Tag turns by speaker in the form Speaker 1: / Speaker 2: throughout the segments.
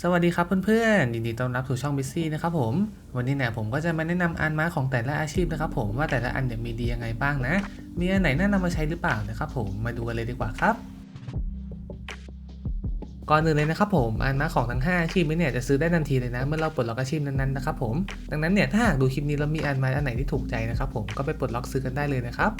Speaker 1: สวัสดีครับเพื่อนๆยินดีต้อนรับสู่ช่องบิซี่นะครับผมวันนี้เนี่ยผมก็จะมาแนะนำอันมาของแต่ละอาชีพนะครับผมว่าแต่ละอันเนี่ยมีดียังไงบ้างนะ มีอันไหนน่านำมาใช้หรือเปล่านะครับผมมาดูกันเลยดีกว่าครับ ก่อนอื่นเลยนะครับผมอันมาของทั้ง 5 อาชีพเนี่ยจะซื้อได้ทันทีเลยนะเมื่อเราปลดล็อกอาชีพนั้นๆนะครับผมดังนั้นเนี่ยถ้าหากดูคลิปนี้แล้วมีอันมาอันไหนที่ถูกใจนะครับผมก็ไปปลดล็อกซื้อกันได้เลยนะครับ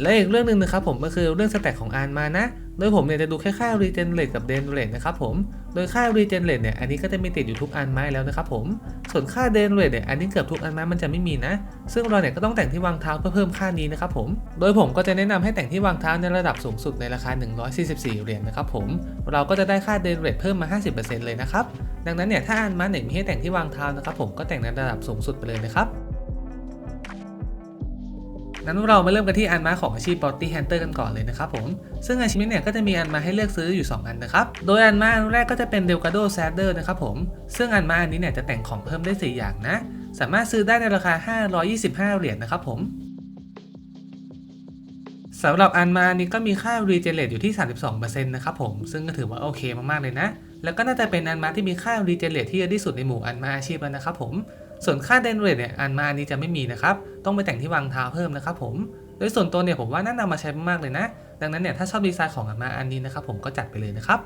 Speaker 1: และอีกเรื่องหนึ่งนะครับผมก็คือเรื่องสแต็กของอันมานะ โดยผมเนี่ยจะดูแค่ค่า regenerate กับ generate นะครับผม โดยค่า regenerate เนี่ยอันนี้ก็จะมีติดอยู่ทุกอันไม้แล้วนะครับผม ส่วนค่า generate เนี่ยอันนี้เกือบทุกอันไม้มันจะไม่มีนะ ซึ่งเราเนี่ยก็ต้องแต่งที่วางเท้าเพื่อเพิ่มค่านี้นะครับผม โดยผมก็จะแนะนำให้แต่งที่วางเท้าในระดับสูงสุดในราคา 144 เหรียญนะครับผม เราก็จะได้ค่า generate เพิ่มมา 50%เลยนะครับ ดังนั้นเนี่ยถ้าอันมาไหนมีให้แต่งที่วางเท้านะครับผมก็แต่งในระดับสูงสุดไปเลยนะครับ นั้นเรามาเริ่มกันที่อันมาของอาชีพ Bounty Hunter กันก่อนเลยนะครับผมซึ่งอาชีพนี้เนี่ยก็จะมีอันมาให้เลือกซื้ออยู่ 2 อันนะครับ โดยอันมาอันแรกก็จะเป็น Delgado Saddle นะครับผม ซึ่งอันมาอันนี้เนี่ยจะแต่งของเพิ่มได้ 4 อย่างนะ สามารถซื้อได้ในราคา 525 เหรียญนะครับผมสำหรับอันมาอันนี้ก็มีค่า regenerate อยู่ที่ 32%นะครับผม ซึ่งก็ถือว่าโอเคมากๆเลยนะ แล้วก็น่าจะเป็นอันมาที่มีค่า regenerate ที่เยอะที่สุดในหมู่อันมาอาชีพแล้วนะครับผม ส่วนค่า generate เนี่ยอันมาอันนี้จะไม่มีนะครับ ต้องไปแต่งที่วางเท้าเพิ่มนะครับผม โดยส่วนตัวเนี่ยผมว่าน่านำมาใช้มากๆเลยนะ ดังนั้นเนี่ยถ้าชอบดีไซน์ของอันมาอันนี้นะครับผมก็จัดไปเลยนะครับ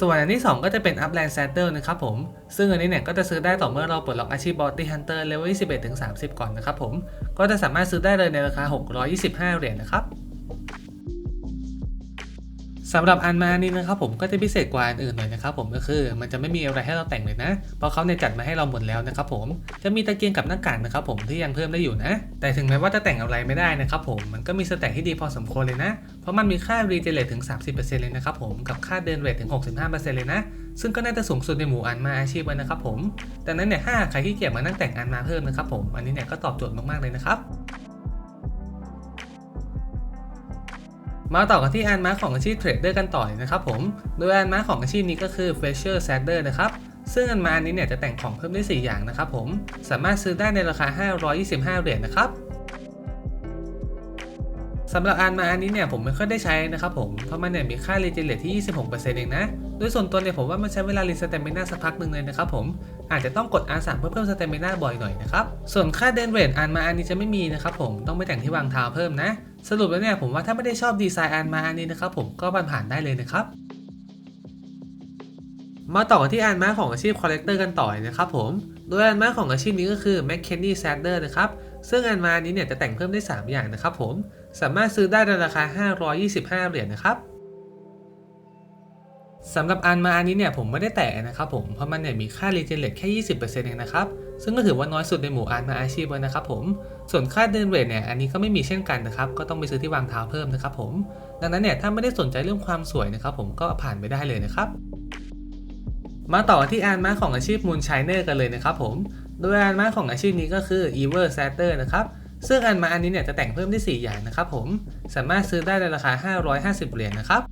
Speaker 1: ส่วนอันที่ 2 ก็จะเป็น Upland Saddle นะครับผม ซึ่งอันนี้เนี่ยก็จะซื้อได้ต่อเมื่อเราปลดล็อกอาชีพ Bounty Hunter Level 21ถึง30 ก่อนนะครับผม ก็จะสามารถซื้อได้เลยในราคา 625 เหรียญนะครับ สำหรับอันมานี้นะครับผมก็จะพิเศษกว่าอันอื่นหน่อยนะครับผมก็คือมันจะไม่มีอะไรให้เราแต่งเลยนะ เพราะเขาเนี่ยจัดมาให้เราหมดแล้วนะครับผมจะมีตะเกียงกับหน้ากากนะครับผมที่ยังเพิ่มได้อยู่นะ แต่ถึงแม้ว่าจะแต่งอะไรไม่ได้นะครับผมมันก็มีสแต็กที่ดีพอสมควรเลยนะ เพราะมันมีค่า regenerate ถึง 30%เลยนะครับผมกับค่า burn rate ถึง 65%เลยนะ ซึ่งก็น่าจะสูงสุดในหมู่อันมาอาชีพเลยนะครับผมดังนั้นเนี่ยถ้าใครที่เกียจมานั่งแต่งอันมาเพิ่มนะครับผมอันนี้เนี่ยก็ตอบโจทย์มากๆเลยนะครับ มาต่อกันที่อันมาของอาชีพเทรดเดอร์กันต่อเลยนะครับผม โดยอันมาของอาชีพนี้ก็คือ f r e s h e r s a d d e r นะครับ ซึ่งอันมาอันนี้เนี่ยจะแต่งของเพิ่มได้ 4 อย่างนะครับผม สามารถซื้อได้ในราคา 525 เหรียญนะครับ สำหรับอันมาอันนี้เนี่ยผมไม่ค่อยได้ใช้นะครับผม เพราะมันเนี่ยมีค่า regenerate ที่ 26%เองนะ โดยส่วนตัวเนี่ยผมว่ามันใช้เวลารีสเตมินาสักพักหนึ่งเลยนะครับผม อาจจะต้องกด R3 เพื่อเพิ่มสเตมินาบ่อยหน่อยนะครับ ส่วนค่าเดนเรทอันมาอันนี้จะไม่มีนะครับผม ต้องไปแต่งที่วางเท้าเพิ่มนะ สรุปแล้วเนี่ยผมว่าถ้าไม่ได้ชอบดีไซน์อันมาอันนี้นะครับผม ก็ผ่านผ่านได้เลยนะครับมาต่อกันที่อันมาของอาชีพคอลเลกเตอร์กันต่อนะครับผม โดยอันมาของอาชีพนี้ก็คือ m c k e n n y s a d d e r นะครับ ซึ่งอันมาอันนี้เนี่ยจะแต่งเพิ่มได้ 3 อย่างนะครับผม สามารถซื้อได้ในราคา 525 เหรียญนะครับสำหรับอันมาอันนี้เนี่ยผมไม่ได้แตะนะครับผมเพราะมันเนี่ยมีค่า regenerate แค่ 20%เองนะครับซึ่งก็ถือว่าน้อยสุดในหมู่อันมาอาชีพเลยนะครับผมส่วนค่า d e n rate เนี่ยอันนี้ก็ไม่มีเช่นกันนะครับก็ต้องไปซื้อที่วางเท้าเพิ่มนะครับผมดังนั้นเนี่ยถ้าไม่ได้สนใจเรื่องความสวยนะครับผมก็ผ่านไปได้เลยนะครับมาต่อที่อันมาของอาชีพ Moon Shiner กันเลยนะครับผม โดยอันมาของอาชีพนี้ก็คือ Ever Satter นะครับ ซึ่งอันมาอันนี้เนี่ยจะแต่งเพิ่มได้ 4 อย่างนะครับผม สามารถซื้อได้ในราคา 550 เหรียญนะครับ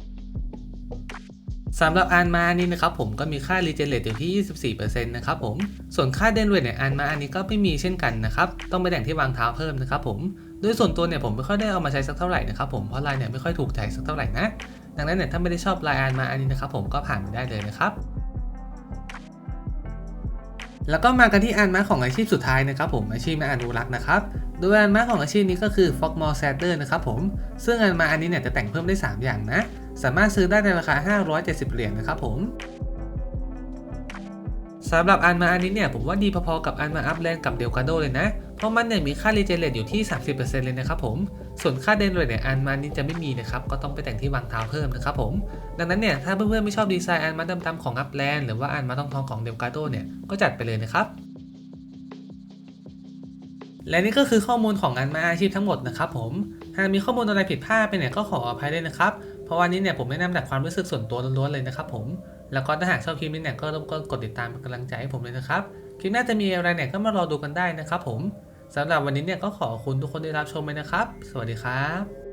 Speaker 1: สำหรับอันมาอันนี้นะครับผมก็มีค่า regenerate อยู่ที่ 24%นะครับผม ส่วนค่า den rate เนี่ยอันมาอันนี้ก็ไม่มีเช่นกันนะครับ ต้องไปแต่งที่วางเท้าเพิ่มนะครับผม โดยส่วนตัวเนี่ยผมไม่ค่อยได้เอามาใช้สักเท่าไหร่นะครับผม เพราะลายเนี่ยไม่ค่อยถูกใจสักเท่าไหร่นะ ดังนั้นเนี่ยถ้าไม่ได้ชอบลายอันมาอันนี้นะครับผมก็ผ่านไปได้เลยนะครับ แล้วก็มากันที่อันมาของอาชีพสุดท้ายนะครับผมอาชีพนักอนุรักษ์นะครับโดยอันมาของอาชีพนี้ก็คือ f o g m o r e Saddler นะครับผมซึ่งอันมาอันนี้เนี่ยจะแต่งเพิ่มได้ 3 อย่างนะ สามารถซื้อได้ในราคา 570 เหรียญนะครับผมสำหรับอันมาอันนี้เนี่ยผมว่าดีพอๆกับอันมาอัพแลนกับเดลกาโดเลยนะ เพราะมันเนี่ยมีค่า regenerate อยู่ที่ 30%เลยนะครับผม ส่วนค่าเดนเรทเนี่ยอันมานี้จะไม่มีนะครับ ก็ต้องไปแต่งที่วางเท้าเพิ่มนะครับผม ดังนั้นเนี่ยถ้าเพื่อนๆไม่ชอบดีไซน์อันมาดำๆของอัพแลนหรือว่าอันมาทองๆของเดลกาโดเนี่ยก็จัดไปเลยนะครับและนี่ก็คือข้อมูลของงานมาอาชีพทั้งหมดนะครับผม หากมีข้อมูลอะไรผิดพลาดไปเนี่ยก็ขออภัยด้วยนะครับ เพราะวันนี้เนี่ยผมแนะนำแต่ความรู้สึกส่วนตัวล้วนๆเลยนะครับผม แล้วก็ถ้าหากชอบคลิปนี้เนี่ยก็รบกวนกดติดตามเป็นกำลังใจให้ผมเลยนะครับ คลิปหน้าจะมีอะไรเนี่ยก็มารอดูกันได้นะครับผม สำหรับวันนี้เนี่ยก็ขอบคุณทุกคนที่รับชมไปนะครับ สวัสดีครับ